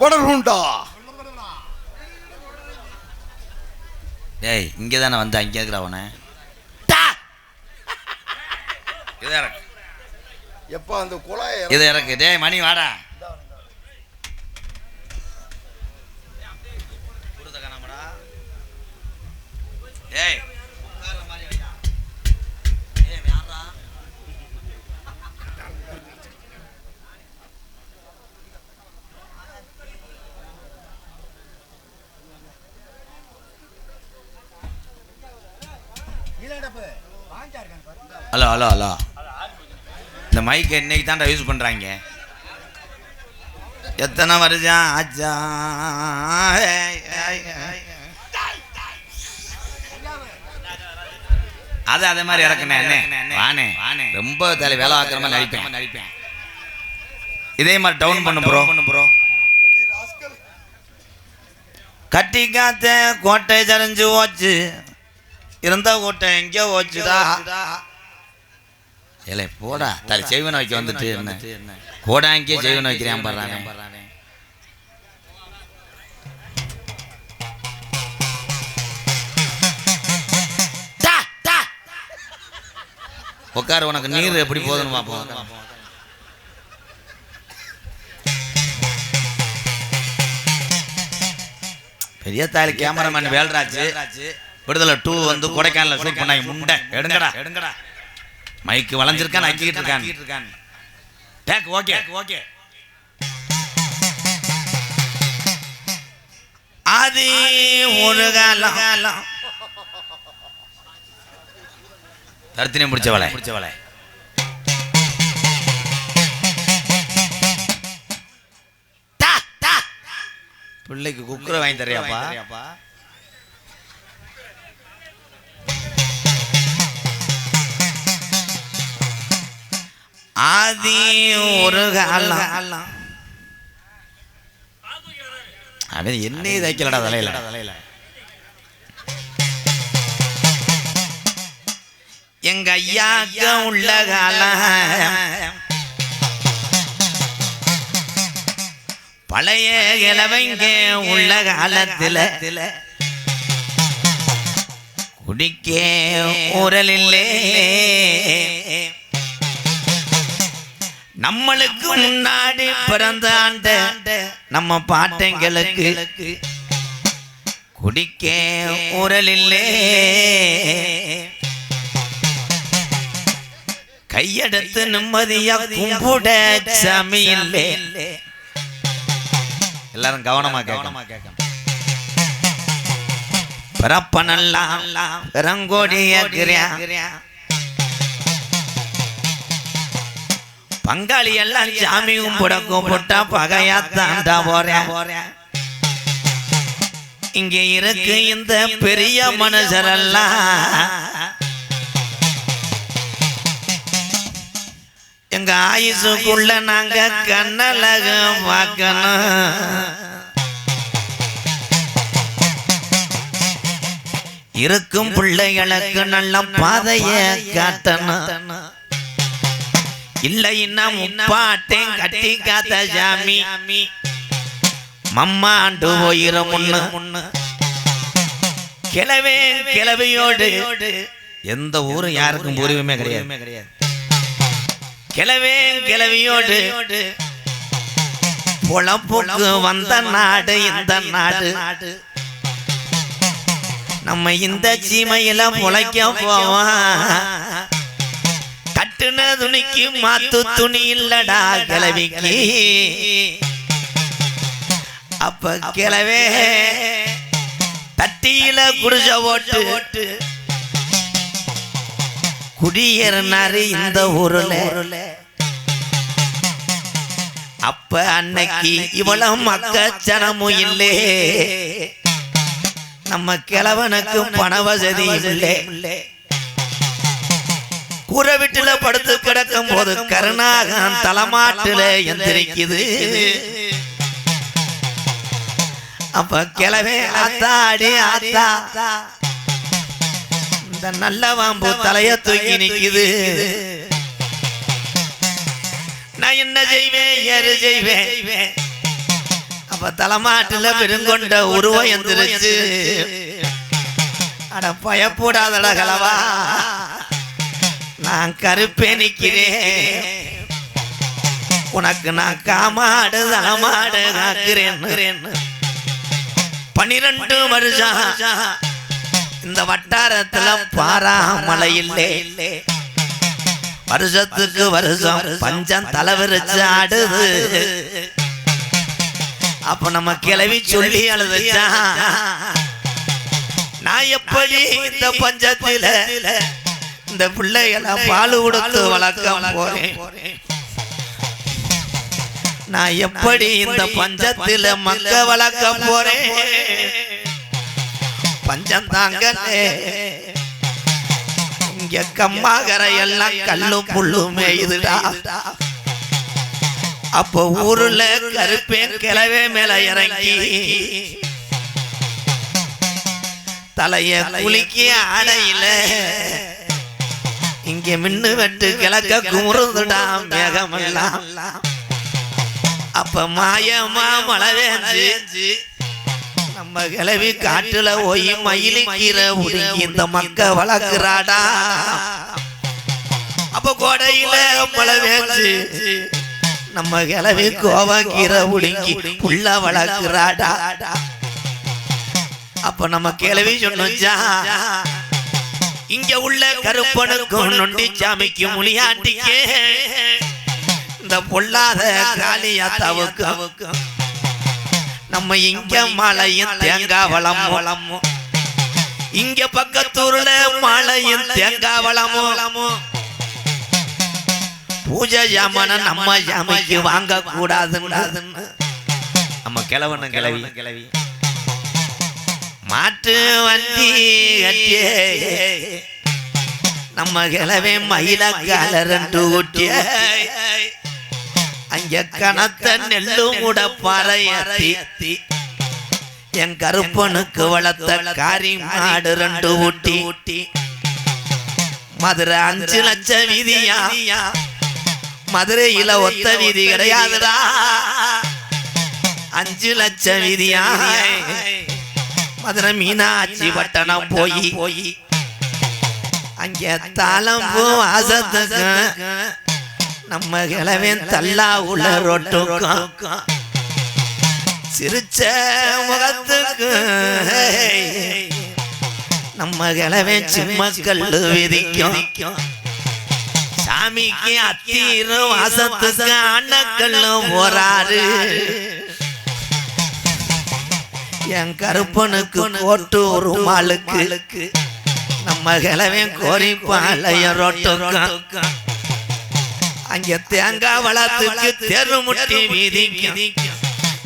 கொடருண்டா டேய் இங்கே தானே வந்து அங்கே இருக்கிற அவனை? இதை இறக்கு. எப்ப அந்த குழாய இதை இறக்கு. டேய் மணி வாடா. கொடுத்த காணாமடா. டேய் உட்கார்ற மாதிரி வைடா. டேய், யார்றா? ஹலோ ஹலோ ஹலோ இந்த மைக் இன்னைக்கு தான்டா யூஸ் பண்ணுறாங்க எத்தனை வருஷம் ஆச்சா? அது அதே மாதிரி இறக்குனே ரொம்ப தலை வேலை ஆக்கிற மாதிரி நடிப்பேன். நடிப்பேன் இதே மாதிரி டவுன் பண்ணு ப்ரோ பண்ணு ப்ரோ கட்டி காத்த கோட்டை தெரிஞ்சு ஓச்சு இருந்த கோட்டை எங்கேயோ ஓச்சுடா ஏலே போடா. தலை செய்வன வைக்க வந்துட்டு என்ன? கோடா எங்கேயோ செய்வன வைக்கிறேன் டா. உட்காரு உனக்கு நீர் எப்படி போதுன்னு பார்ப்போம் பெரிய தாலி கேமராமேன் வேல்ராஜ். விடுதலை டூ வந்து கொடைக்கானல ஷூட் பண்ணாங்க. முண்டை. எடுங்கடா. எடுங்கடா. மைக்கு வளைஞ்சிருக்கான் அக்கிட்டு இருக்கான். டேக் ஓகே ஓகே அது ஒரு காலம் தர்த்தினே முடிச்சவளை. முடிச்சவளை. பிள்ளைக்கு குக்கரை வாங்கி தரியாப்பா ஆதி ஒரு காலம் அவன் என்னையே தைக்கலடா தலையில. தலையில. எங்க ஐயாக்க உள்ள காலம். பழைய கிழவைங்க உள்ள காலத்துல. குடிக்க உரலில்லே நம்மளுக்கு முன்னாடி பிறந்த ஆண்ட நம்ம பாட்டைங்களுக்கு குடிக்க உரலில்லே கையெடுத்து நிம்மதியா கும்பிட சாமி இல்லே எல்லாரும் கவனமா கவனமா கேட்க பிறப்பனெல்லாம் பெருங்கோடிய பங்காளி எல்லாம் சாமி கும்பிட கும்பிட்டா பகையா தாண்டா போறேன். இங்க இருக்கு இந்த பெரிய மனுஷரெல்லாம். எங்க ஆயுசுக்குள்ள நாங்க கண்ணழக பார்க்கணும். இருக்கும் பிள்ளைகளுக்கு நல்ல பாதைய காட்டணும். இல்லைன்னா முப்பாட்டையும் கட்டி காத்த சாமி மம்மாண்டு போயிரும் முன்னு முன்னு கிளவே கிளவியோடு. எந்த ஊரும் யாருக்கும் உரிமை கிடையாது. கிடையாது. கிளவே கிளவியோடு. பொழப்புக்கு வந்த நாடு இந்த நாடு. நம்ம இந்த சீமையில முளைக்க போவோம். கட்டுன துணிக்கு மாத்து துணி இல்லடா கிளவிக்கு அப்ப கிளவே தட்டியில குடிச ஓட்டு. ஓட்டு குடியேறினாரு இந்த ஊருல. அப்ப அன்னைக்கு இவ்வளவு மக்கச்சனமும் இல்லே. நம்ம கிழவனுக்கு பண வசதி இல்லை. வீட்டுல படுத்து கிடக்கும் போது கருணாகம் தலைமாட்டுல எந்திரிக்குது. அப்ப கிளவே அடி அறியாதா இந்த நல்ல வாம்பு தலைய தூக்கி நிக்குது. நான் என்ன செய்வேன்? எரு செய்வேன்? அப்ப அப்ப தலைமாட்டுல பெருங்கொண்ட உருவம் எந்திரிச்சு. அட பயப்படாதடா கலவா. நான் கருப்பேணிக்கிறேன் உனக்கு நான் காமாடு தளமாடு காக்கிறேன். பனிரெண்டு வருஷம் இந்த வட்டாரத்துல பாராமலை இல்லை. வருஷத்துக்கு வருஷம் பஞ்சம் தலைவரிச்சு ஆடுது. அப்ப நம்ம கிளவி சொல்லி அழுதுச்சா? நான் எப்படி இந்த பஞ்சத்தில இந்த பிள்ளைகளை பால் கொடுத்து வளர்க்க போறேன். நான் எப்படி இந்த பஞ்சத்தில மக்க வளர்க்க போறேன்? பஞ்சம் தாங்கலே. இங்க கம்மாகரை எல்லாம் கல்லும் புல்லும் மேயுதுடா அப்போ ஊருல கருப்பேன் கிளவே மேல இறங்கி. தலைய குலுக்கி ஆடையில. இங்க மின்னு வெட்டு கிழக்க குமுறுதுடா மேகமெல்லாம். அப்ப மாயமா மழை வேஞ்சு நம்ம கிளவி காட்டுல போய் மயிலிக்கிற உடுங்கி இந்த மக்க வளர்க்கிறாடா. அப்ப கோடையில மழை நம்ம கிளவி கோவக்கீர உடுங்கி புள்ள வளர்க்கிறாடா. அப்ப நம்ம கிளவி சொன்னோச்சா இங்க உள்ள கருப்பனுக்கும் நொண்டி சாமிக்கு முனியாண்டிக்கு. இந்த பொல்லாத காளியாத்தாவுக்கும் நம்ம இங்க மலையும் தேங்காய் வளம் வளமும். இங்க பக்கத்தூர்ல மலையும் தேங்காய் வளமும். வளமும் பூஜை ஜாமான நம்ம ஜாமிக்கு வாங்க கூடாதுன்னு நம்ம கிழவன கிளவி கிளவி மாட்டு வண்டி கட்டியே. நம்ம கிளவே மயிலக்கால ரெண்டு ஊட்டிய. அங்க கணத்த நெல்லு முட பறையத்தி. என் கருப்பனுக்கு வளர்த்த காரி மாடு ரெண்டு ஊட்டி. ஊட்டி மதுரை அஞ்சு லட்சம் விதியா? மதுரையில ஒத்த விதி கிடையாதுடா. அஞ்சு லட்சம் விதியா? மதுரை மீனாட்சி பட்டணம் போய். போய் அங்கே தாளம்பூ வாசத்துக்கு நம்ம கிழவன் தள்ளா உள்ள ரொட்டுக்கும். சிரிச்ச முகத்துக்கு நம்ம கிழவன் சிம்ம கல்லு விதிக்கும் சாமிக்கு அத்தீரும் வாசத்துக்கு அண்ணக்கல்லும் போறாரு. என் கருப்பனுக்கு கோட்டு ஒரு மாளுக்கு நம்ம கிழவன் கோரி பாளையம் ரொட்டுக்கும் அங்க தேங்காய் வளத்துக்கு தெருமுட்டி வீதி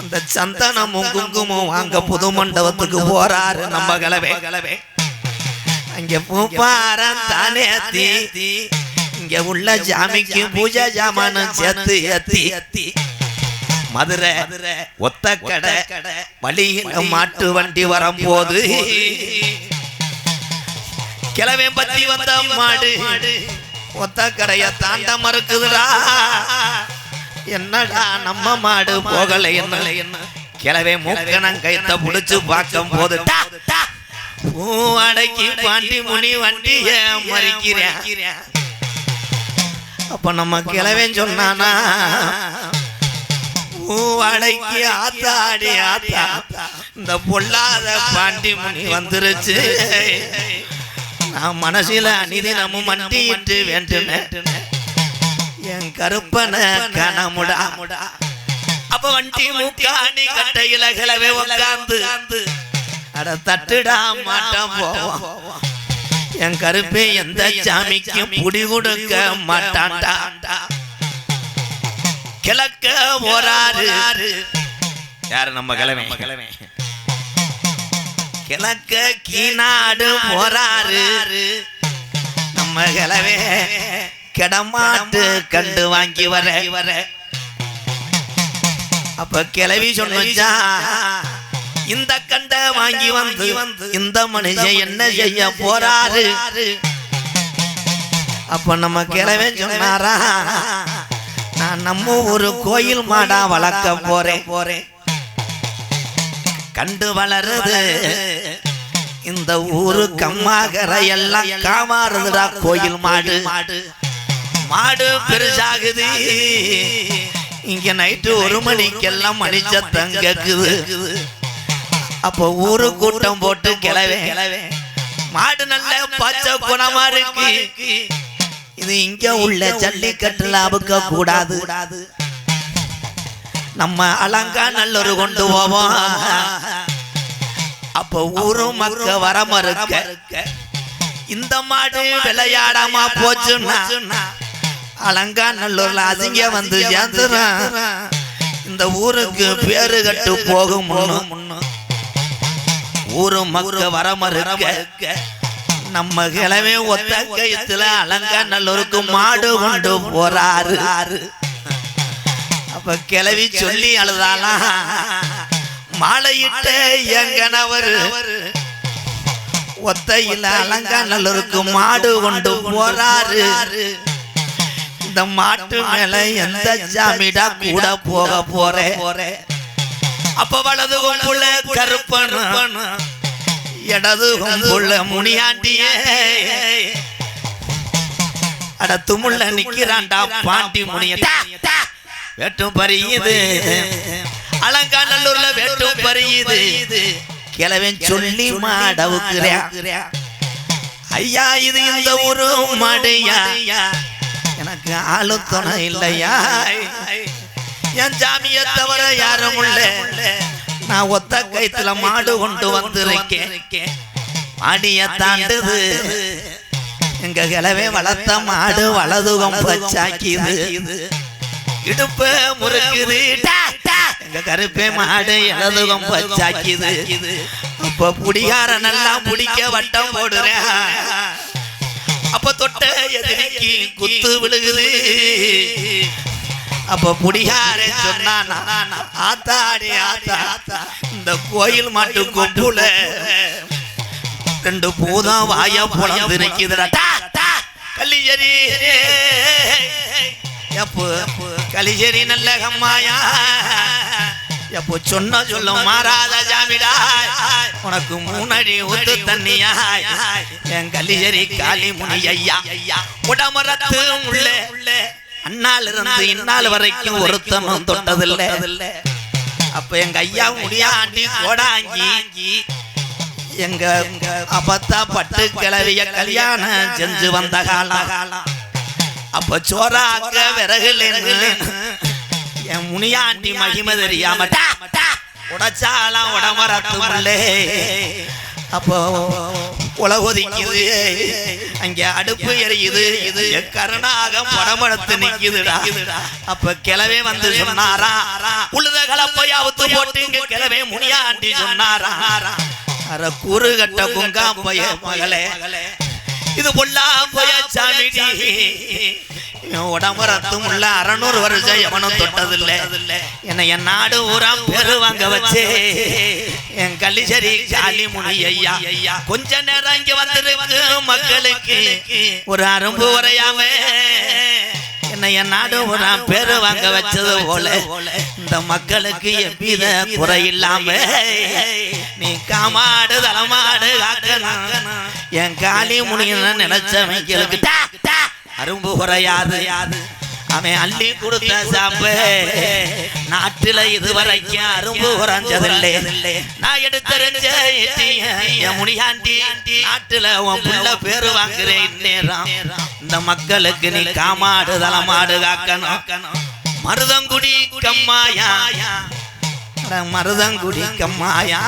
அந்த சந்தனமும் குங்குமம் வாங்க புது மண்டபத்துக்கு போறாரு நம்ம கிளவே கிளவே அங்க பூப்பாரம் தானே தீ இங்க உள்ள ஜாமிக்கு பூஜை ஜாமானும் சேர்த்து ஏத்தி ஏத்தி. மதுரை ஒத்த கடை வழியில மாட்டு வண்டி வரும்போது கிளவே பத்தி வந்த மாடு. ஒத்த கரைய தாண்ட மறுக்குதுடா. என்னடா நம்ம மாடு? போகல என்ன? என்ன? கிளவே மூக்கணம் கைத்த புடிச்சு பார்க்கும் போது டா, டா, பூ அடக்கி பாண்டி முனி வண்டிய மறிக்கிறேன். அப்ப நம்ம கிளவேன் சொன்னானா பூ அடக்கி ஆத்தாடி ஆத்தா. இந்த பொல்லாத பாண்டி முனி வந்துருச்சு. நான் மனசில அனிதினமும் மண்டியிட்டு வேண்டுனேன் என் கருப்பன கனமுடா. அப்ப வண்டி மூக்காணி கட்டையில கிளவே உட்காந்து அட தட்டுடா மாட்டான் போவோம். என் கருப்பே எந்த சாமிக்கும் புடி கொடுக்க மாட்டான்டா. கிழக்க போறாரு யாரு நம்ம கிழமை? கிழமை? கிழக்க கீநாடு போறாரு நம்ம கிழவே கிடமாட்டு கண்டு வாங்கி வர. வர. அப்ப கிளவி சொன்னா இந்த கண்ட வாங்கி வந்து இந்த மனுஷன் என்ன செய்ய போறாரு? அப்ப நம்ம கிளவே சொன்னாரா? நான் நம்ம ஒரு கோயில் மாடா வளர்க்க போறேன். போறேன் கண்டு வளருது. இந்த ஊரு கம்மாகரை எல்லாம் காமாறுதுடா கோயில் மாடு. மாடு மாடு பெருசாகுது. இங்க நைட்டு ஒரு மணிக்கெல்லாம் மணி தங்கக்குது கேக்குது அப்போ ஊரு கூட்டம் போட்டு கிளவே கிளவே மாடு நல்ல பச்சை குணமா இருக்கு. இது இங்க உள்ள ஜல்லிக்கட்டுல அவுக்க கூடாது. நம்ம அலங்கா நல்லொரு கொண்டு போவோம். அப்ப ஊரும் மக்க வர மறுக்க. இந்த மாடு விளையாடாம போச்சுன்னா அலங்கா நல்லூர்ல அசிங்க வந்து சேர்ந்துறான் இந்த ஊருக்கு பேரு கட்டு போகும் முன்னும் ஊரும் மக்க வர மறுக்க. நம்ம கிழமை ஒத்த கயத்துல அலங்கா நல்லூருக்கு மாடு கொண்டு போறாரு. அப்ப கிளவி சொல்லி அழுதாலாம் மாலையிட்ட எங்கனவர் ஒத்தையில் அலங்கா நல்லூருக்கு மாடு கொண்டு போறாரு. இந்த மாட்டு மேல எந்த ஜாமிடா கூட போக போறேன் அப்ப வலது கொம்புள்ள கருப்பன் இடது கொம்புள்ள முனியாண்டியே. அட துமுள்ள நிக்கிறான்டா பாண்டி முனிய. வெட்டும் பறியுது. அலங்காநல்லூர்ல வெட்டும் பறியுது. கிழவன் சொல்லி மாடவுக்குறா ஐயா இது இந்த ஊரு மாடையா? எனக்கு ஆளு துணை இல்லையா? என் ஜாமிய தவிர யாரும் இல்ல. நான் ஒத்த கைத்துல மாடு கொண்டு வந்திருக்கேன். மாடிய தாண்டுது. எங்க கிழவே வளர்த்த மாடு வலதுகம் பச்சாக்கிது. இடுப்பு முறுக்குது. எங்க கருப்பே மாடு இடதுகம் பச்சாக்கிது. அப்ப புடிகார நல்லா முடிக்க வட்டம் போடுறேன் அப்ப தொட்ட எதிரிக்கு குத்து விழுகுது. அப்ப புடிகார சொன்னானா? ஆத்தாடி ஆத்தா இந்த கோயில் மாட்டு கொம்புல. ரெண்டு பூதம் வாய புலந்து நிக்குதுடா. கலிஜரி. எப்போ? கலிஜரி நல்ல கம்மாயா. எப்போ சொன்ன சொல்ல மாறாத ஜாமிடா. உனக்கு மூணடி ஊத்து தண்ணியா. என் கலிஜரி காளி முனி ஐயா உடமரத்து உள்ளே. அண்ணால இருந்து இந்நாள் வரைக்கும் ஒருத்தனும் தொட்டதில்லை. அப்ப எங்க ஐயா முடியாண்டி கோடாங்கி எங்க அப்பத்தா பட்டு கிளவிய கல்யாணம் செஞ்சு வந்த காலம். அப்ப சோறாக்க விறகுல என் முனியாண்டி மகிமை தெரியாம உடைச்சாலாம் உடமரத்துள்ளே அப்போ உலகொதிக்குது அங்க அடுப்பு எரியுது. இது கருணாக படமடத்து நிக்குதுடா அப்ப கிளவே வந்து சொன்னாரா? உழுத கலப்பை அவுத்து போட்டு இங்க கிளவே முனியாண்டி சொன்னாரா? அர கூறு கட்ட குங்கா பைய மகளே. இது பொல்லாம் போய உடம்பு ரத்தம் உள்ள அறநூறு வருஷம் எவனும் தொட்டதில்லை. என்னை என் நாடு ஊரா பெரு வாங்க வச்சே. என் கள்ளிச்சேரி ஜாலி முனி ஐயா ஐயா கொஞ்ச நேரம் இங்க வந்திருக்கு மக்களுக்கு. ஒரு அரும்பு உரையாம. என்னை என் நாடு ஊரா பெரு வாங்க வச்சது போல. இந்த மக்களுக்கு எவ்வித குறை இல்லாம. நீ காமாடு தலமாடு காக்கணும் என் காளி முனியன்னு நினைச்ச டா, அரும்பு குறையாது. அவன் அள்ளி கொடுத்த சாப்பு நாட்டுல இதுவரைக்கும் அரும்பு குறைஞ்சதில்லை. நான் எடுத்தறிஞ்ச என் முனியாண்டி நாட்டுல உன் புள்ள பேரு வாங்குறேன் நேரம். இந்த மக்களுக்கு நீ காமாடு தலமாடு காக்கணும் மருதங்குடி கம்மாயா. மருதங்குடி கம்மாயா.